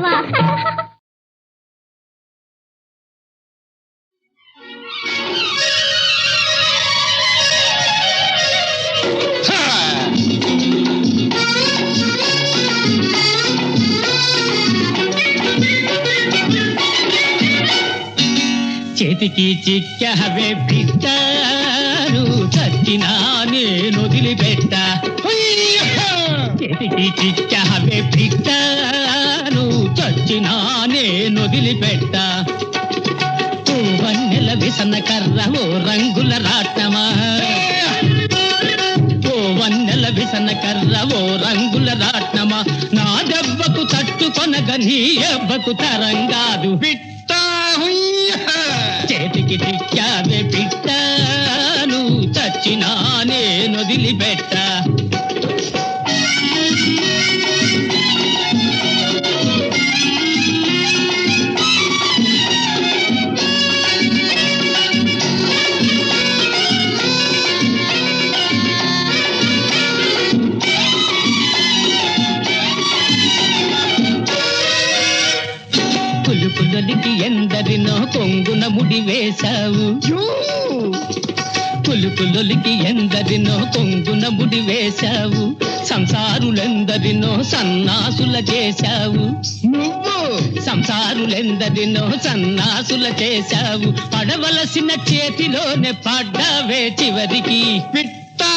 బావా చేతికి చిక్కవే బిడ్డాను చచ్చినా నేను వదిలిపెట్ట. చేతికి చిక్కవే బిడ్డాను చచ్చినా నేను వదిలిపెట్ట. వన్నెల విసన కర్ర ఓ రంగుల రాట్నమా. ఓ విసన కర్ర ఓ రంగుల రాట్నమా. నా దెబ్బకు తట్టుకొనగ నీ ఎవ్వకు తరంగాదు పిట్టా చేతికి చిక్కావే పిట్టాను చచ్చినా నేను వదిలిపెట్ట. వేశావు పులుపులొలికి ఎందరినో కొంగున ముడి వేశావు? సంసారులెందరినో సన్నాసుల చేశావు? నువ్వు! సంసారులెందరినో సన్నాసుల చేశావు? పడవలసిన చేతిలోనే పడ్డావే చివరికి. పిట్టా!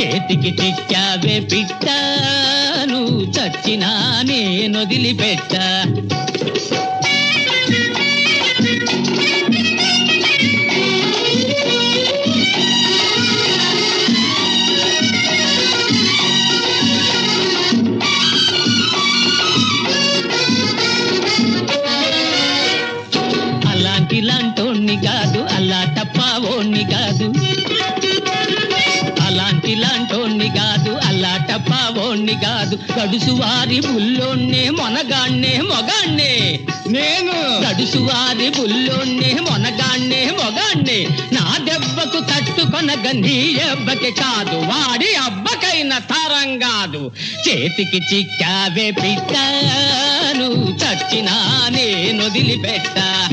చేతికి చిక్కావే పిట్టాను చచ్చినా నేను వదిలిపెట్టా. టప్పావోణ్ణి కాదు గడుసు వారి బుల్లోన్నే మొనగాన్నే మొగాన్నే. నేను? గడుసు వారి బుల్లోన్నే మొనగాన్నే మొగాన్నే. నా దెబ్బకు తట్టుకొనగ నీ ఎవ్వకి కాదు వాడి అబ్బకైన తరం కాదు. చేతికి చిక్కావే పిట్టాను చచ్చినా నేను వదిలిపెట్టా.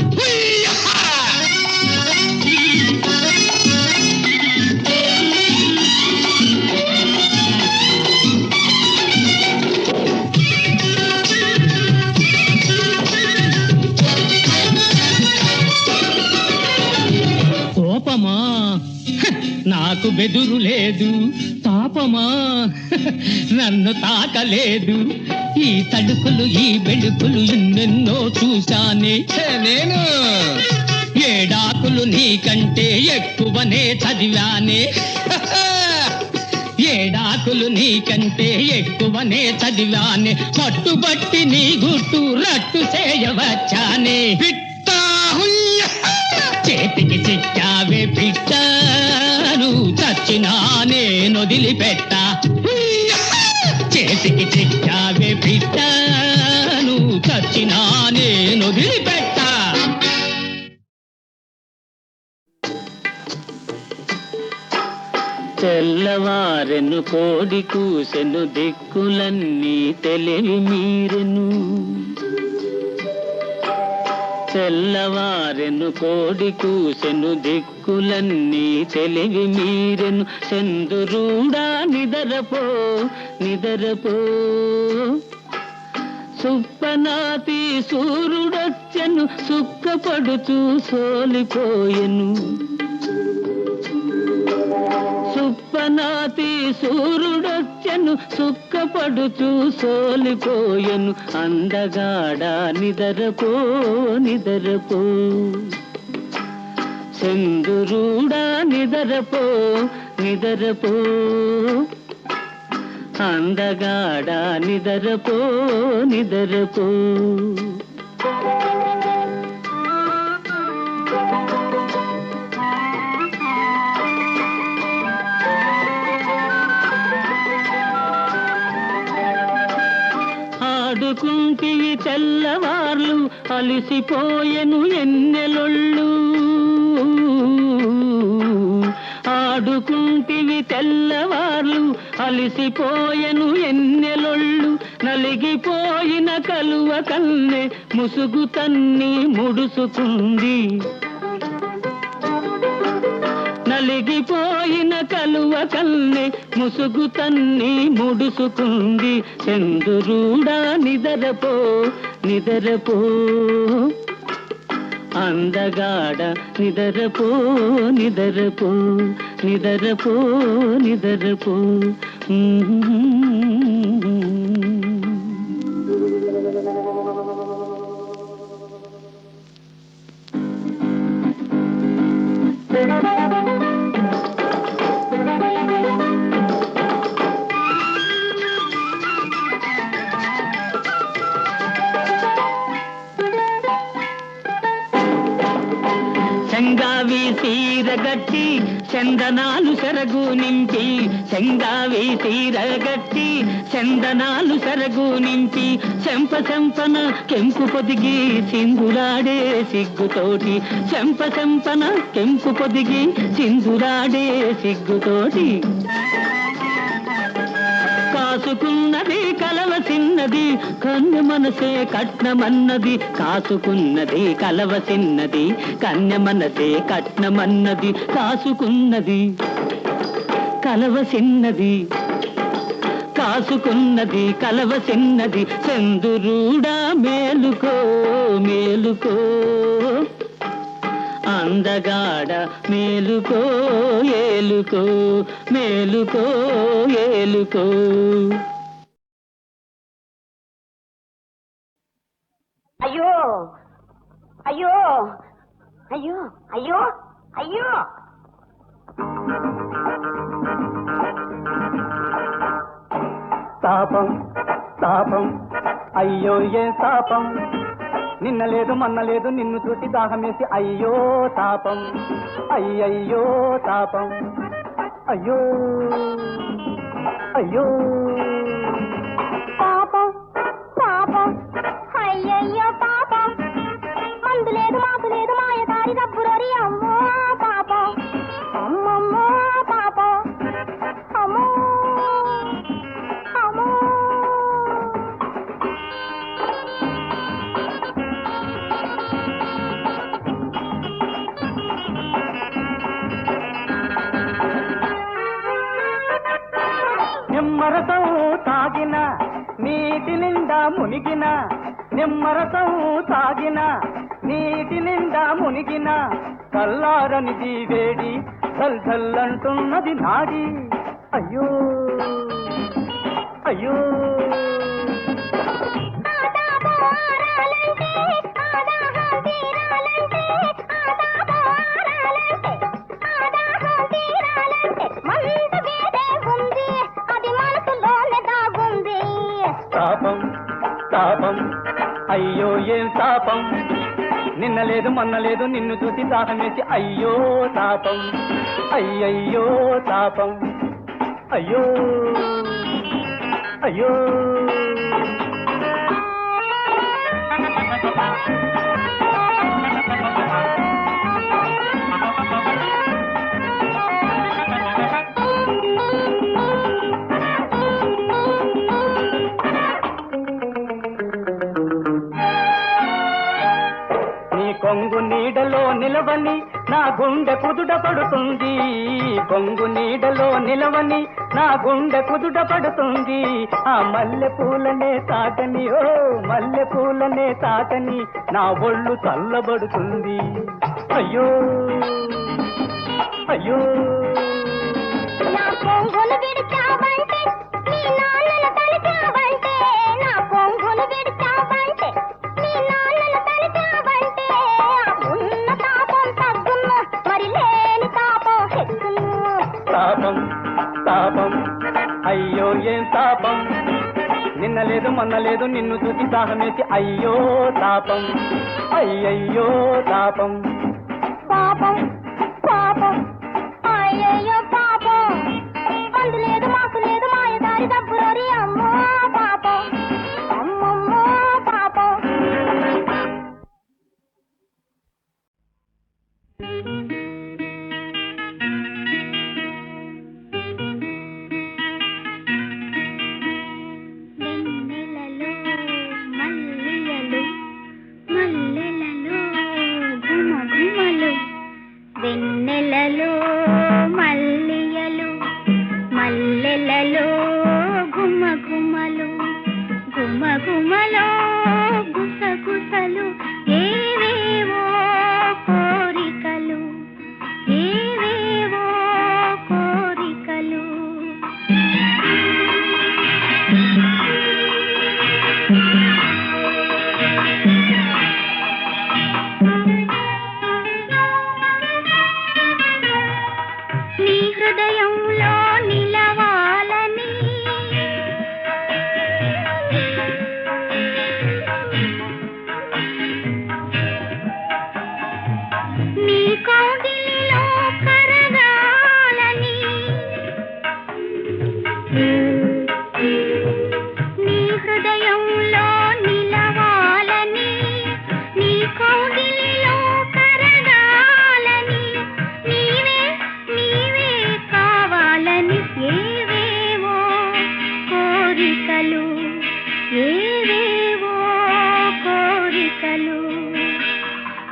నాకు బెదురు లేదు. పాపమా? నన్ను తాకలేదు. ఈ తడుకులు ఈ బెడుకులు ఎన్నెన్నో చూశానే. నేను ఏడాకులు నీకంటే ఎక్కువనే చదివానే. ఏడాకులు నీకంటే ఎక్కువనే చదివానే. పట్టుబట్టి నీ గుట్టు రట్టు చేయవచ్చానే. వదిలిపెట్ట. చేతికి చిక్కావే పిట్ట నువ్వు చచ్చినా నేను వదిలిపెట్ట. తెల్లవారెను కోడి కూసెను దిక్కులన్నీ తెలివి మీరెను. తెల్లవారెను కోడి కూసెను దిక్కులన్నీ తెలివి మీరెను చందురూడా నిదరపో నిదరపో. సుప్పనాతి సూర్యుడొచ్చెను సుక్కపడుతూ సోలిపోయెను. కల్పనాతి సూర్యుడొచ్చెను సుక్కపడుచు సోలిపోయెను. అందగాడా నిదరపో నిదరపో. చందురుడా నిదరపో నిదరపో. అందగాడా నిదరపో నిదరపో. తెల్లవార్లు అలిసిపోయెను ఎన్నెలొళ్ళు. ఆడుకుంటివి తెల్లవార్లు అలిసిపోయెను ఎన్నెలొళ్ళు. నలిగిపోయిన కలువ కన్నె ముసుగు తన్ని ముడుసుకుంది. నలిగిపోయిన కలువ కన్నె ముసుగు తన్ని ముడుసుకుంది. చందురుడా నిదరపో నిదరపో. అందగాడ నిదరపో నిదరపో నిదరపో నిదరపో. సరగు నింపి చెంగావి తీరగట్టి చందనాలు సరగు నింపి చెంప చెంపన కెంపు పొదిగి సింధురాడే సిగ్గుతోటి చెంప చెంపన కెంపు పొదిగి సింధురాడే సిగ్గుతోటి. కాసుకున్నది కలవసిన్నది కన్య మనసే కట్నమన్నది. కాసుకున్నది కలవసిన్నది కన్య మనసే కట్నమన్నది కాసుకున్నది. కలవసిన్నది. కాసుకున్నది కలవసిన్నది చందురుడా మేలుకో మేలుకో. అందగాడ మేలుకో ఏలుకో మేలుకో ఏలుకో. అయ్యో అయ్యో అయ్యో అయ్యో అయ్యో. తాపం తాపం. అయ్యో ఏ తాపం? నిన్న లేదు మొన్న లేదు నిన్ను చూసి దాహమేసి అయ్యో తాపం. అయ్యయ్యో తాపం. అయ్యో అయ్యో. పాపం పాపం అయ్యయ్యో పాపం మందు లేదు మాకు లేదు మాయదారి డబ్బులోరి అమ్మో నిండా మునిగిన నిమ్మరసం తాగిన నీటి నిండా మునిగిన కల్లారనిది వేడి ధల్ ధల్ అంటున్నది నాడి. అయ్యో అయ్యో. ఏం తాపం నిన్న లేదు మొన్న లేదు నిన్ను చూసి దాహమేసి అయ్యో తాపం అయ్యయ్యో తాపం అయ్యో. అయ్యో. నిలవని నా గుండె కుదుట పడుతుంది. బొంగు నీడలో నిలవని నా గుండె కుదుట పడుతుంది. ఆ మల్లె పూలనే తాకని ఓ మల్లె పూలనే తాకని నా ఒళ్ళు చల్లబడుతుంది. అయ్యో! అయ్యో! నా నిన్న లేదు నిన్ను చూసి దాహమేసి అయ్యో తాపం. అయ్యయ్యో తాపం.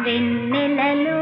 వెన్నెలలో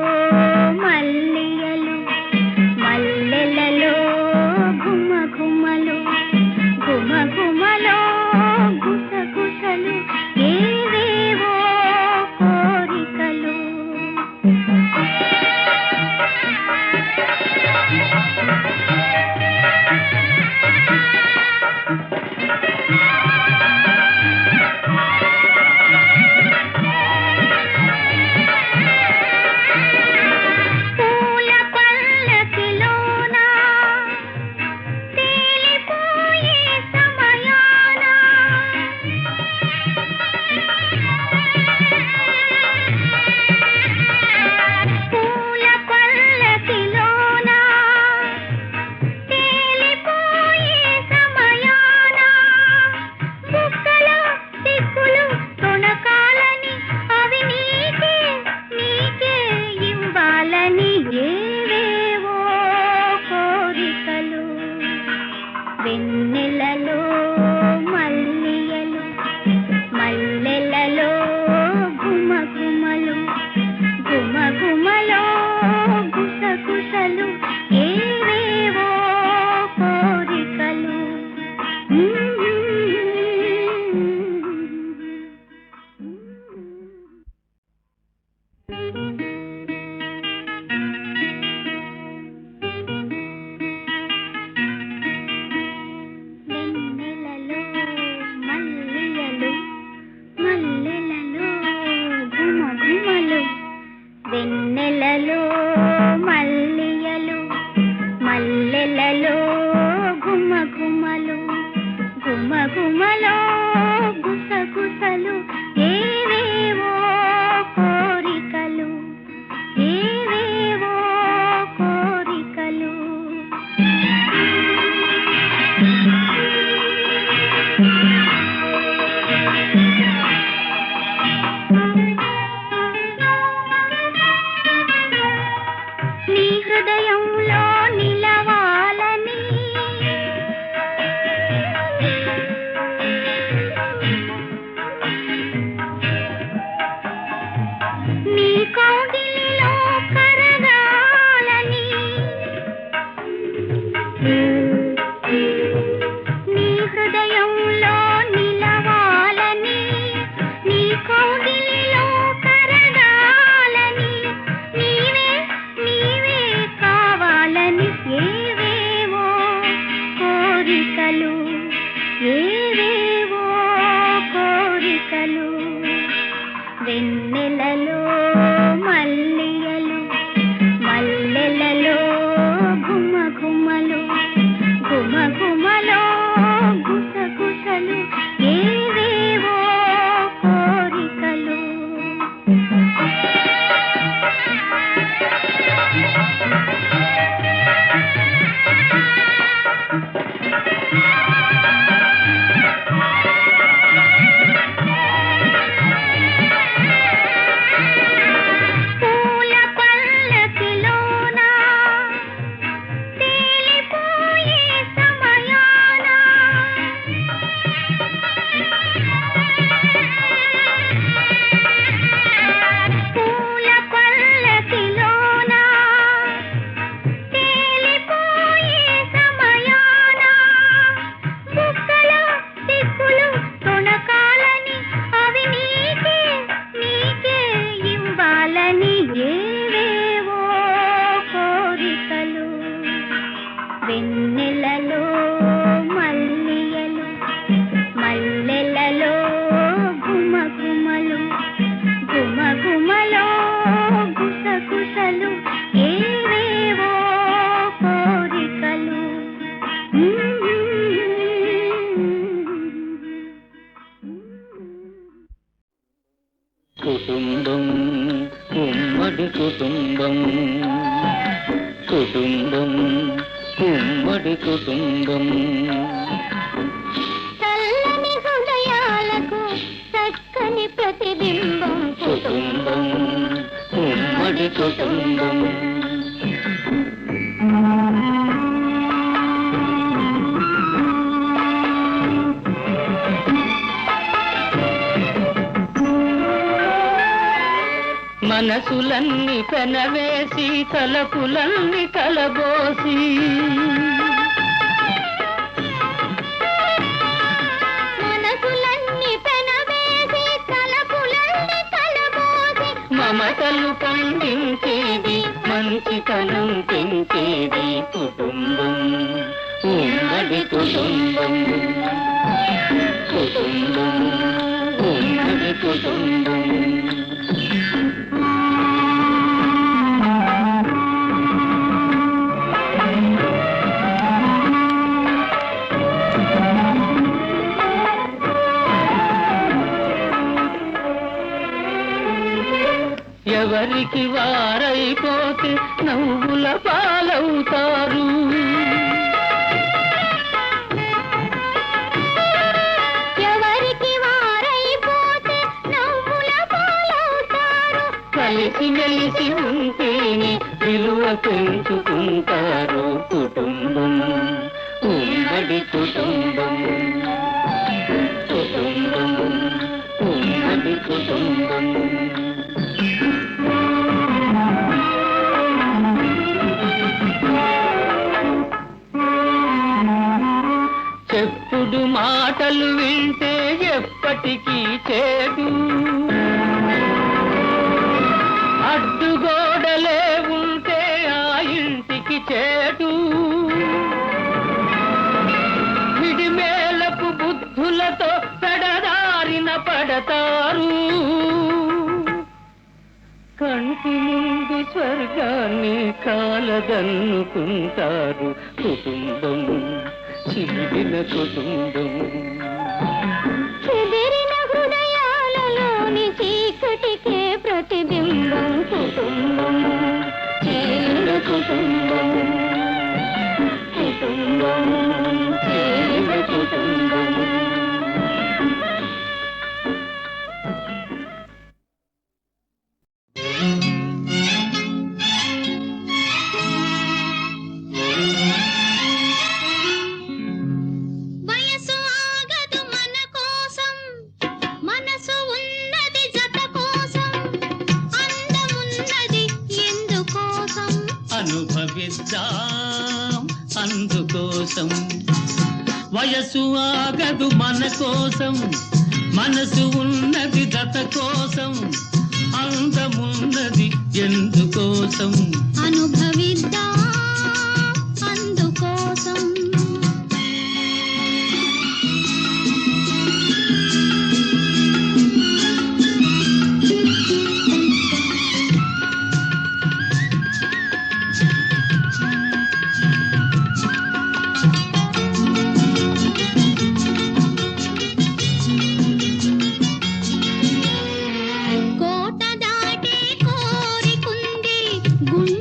ఉమ్మడి కుటుంబం. కుటుంబం ఉమ్మడి కుటుంబం. చల్లని హృదయాలకు చక్కని ప్రతిబింబం. కుటుంబం ఉమ్మడి కుటుంబం. మనసులన్నీ పెనవేసి తలపులన్నీ కలబోసి మమతలు పండించేది మంచితనం పెంచేది కుటుంబం. ఉమ్మడి కుటుంబం. కుటుంబం. ఉమ్మడి కుటుంబం. ఎవరికి వారైపోతే నవ్వుల పాలవుతారు. ఎవరికి వారైపోతే నవ్వుల పాలవుతారు. కలిసి మెలిసి ఉంటేనే విలువ పెంచుకుంటారు కుటుంబం. ఉమ్మడి కుటుంబం. కుటుంబం. ఉమ్మడి కుటుంబం. చెప్పుడు మాటలు వింటే ఎప్పటికీ చేదు. అడ్డుగోడలే ఉంటే ఆ ఇంటికి చేటు విడిమేలకు బుద్ధులతో పెడదారిన పడతారు. కంటి ముందు స్వర్గాన్ని కాలదన్నుకుంటారు కుటుంబం. చిలిపిన కుటుంబం చెదిరిన హృదయాలలోని చీకటికే ప్రతిబింబం కుటుంబం. చేరిన కుటుంబం కుటుంబం. భావిస్తాం అందుకోసం. వయసు ఆగదు మన కోసం. మనసు ఉన్నది దత కోసం. అందమున్నది ఎందుకోసం? అను गुण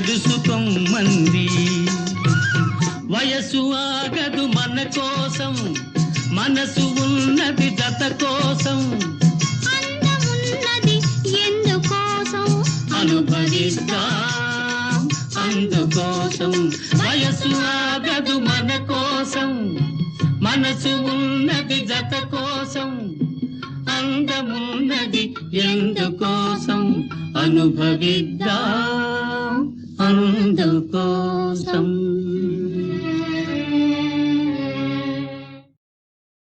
తెలుసు తెలుసుకోమ్మంది వయసు ఆగదు మన కోసం మనసు ఉన్నది దత కోసం. అందుకోసం. వయసు ఆగదు మన కోసం మనసు ఉన్నది జత కోసం. అందమున్నది ఎందుకోసం? అనుభవిద్దా. ఆనందం కోసం